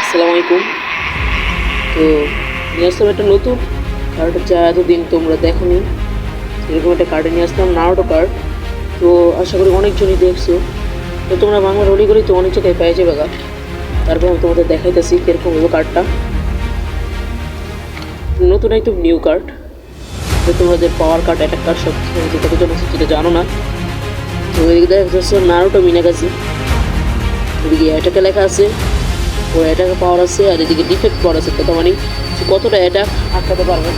আসসালামু আলাইকুম তো, নিয়ে আসলাম একটা নতুন কার্ড যা এতদিন তোমরা দেখোনি। এরকম একটা কার্ডে নিয়ে আসলাম নারোটো কার্ড তো, আশা করি অনেকজনই দেখছ। তো, তোমরা বাংলা রোলি করি তো অনেক জায়গায় পেয়ে যাবে গা। তারপর আমি তোমাদের দেখাইতেছি কীরকম হলো কার্ডটা নতুন একদম নিউ কার্ড তো তোমাদের পাওয়ার কার্ড অ্যাটাক কার্ড সব কিছু কতজন সেটা জানো না। তো, এদিকে দেখা যাচ্ছে নারোটো মিনাগাজি এদিকে অ্যাটাকে লেখা আছে, ও অ্যাটাকে পাওয়ার আছে, আর এদিকে ডিফেক্ট পাওয়ার আছে কত মানে সে কতটা অ্যাটাক আটকাতে পারবে?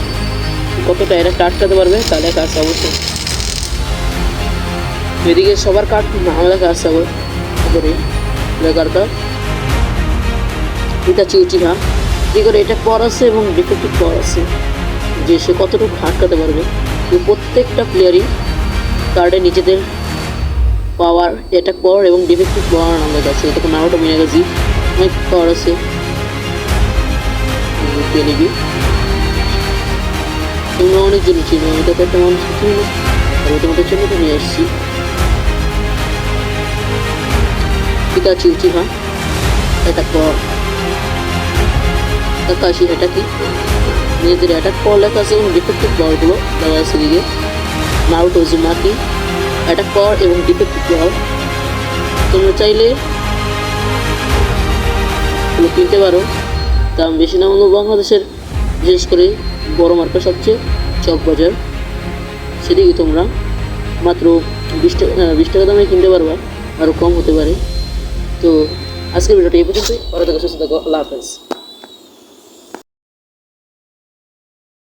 কতটা অ্যাটাকটা আটকাতে পারবে, তা লেখা আছে অবশ্যই। এদিকে সবার কার্ড নাম লেখা আছে আবার উপরে লেখার কার্ড এটা চিউচি হ্যাঁ। যে করে এটা পাওয়ার আছে এবং ডিফেক্টিভ পাওয়ার আছে, যে সে কতটুকু আটকাতে পারবে তো প্রত্যেকটা প্লেয়ারই কার্ডে নিজেদের পাওয়ার অ্যাটাক পাওয়ার এবং ডিফেক্টিভ পাওয়ার নাম লেখা আছে এটা নারোটা মিনাগাজি অনেক পাওয়ার আছে। তোমরা অনেকজন চিনো, এটা তো একটা মানুষ না আমি তোমাদের জন্য তো নিয়ে আসছি। ঠিক আছে উচিত হ্যাঁ। অ্যাটাক পাওয়ার আকাশি, এটা কি? নিজেদের অ্যাটাক পাওয়ার লেখা আছে এবং ডিফেক্টিভ পাওয়ারগুলো দেওয়া আছে দিকে নারুটো উজুমাকি অ্যাটাক পাওয়ার এবং ডিফেক্টিভ পাওয়ার তোমরা চাইলে তুমি কিনতে পারো। দাম বেশি না হলেও বাংলাদেশের, বিশেষ করে বড় মার্কেট সবচেয়ে চক বাজার, সেদিকে তোমরা মাত্র বিশ টাকা বিশ টাকা দামে কিনতে পারবা আরও কম হতে পারে। তো আজকের ভিডিওটা এই পর্যন্তই। পরে থেকে, সুস্থ থাকো, আল্লাহ হাফেজ।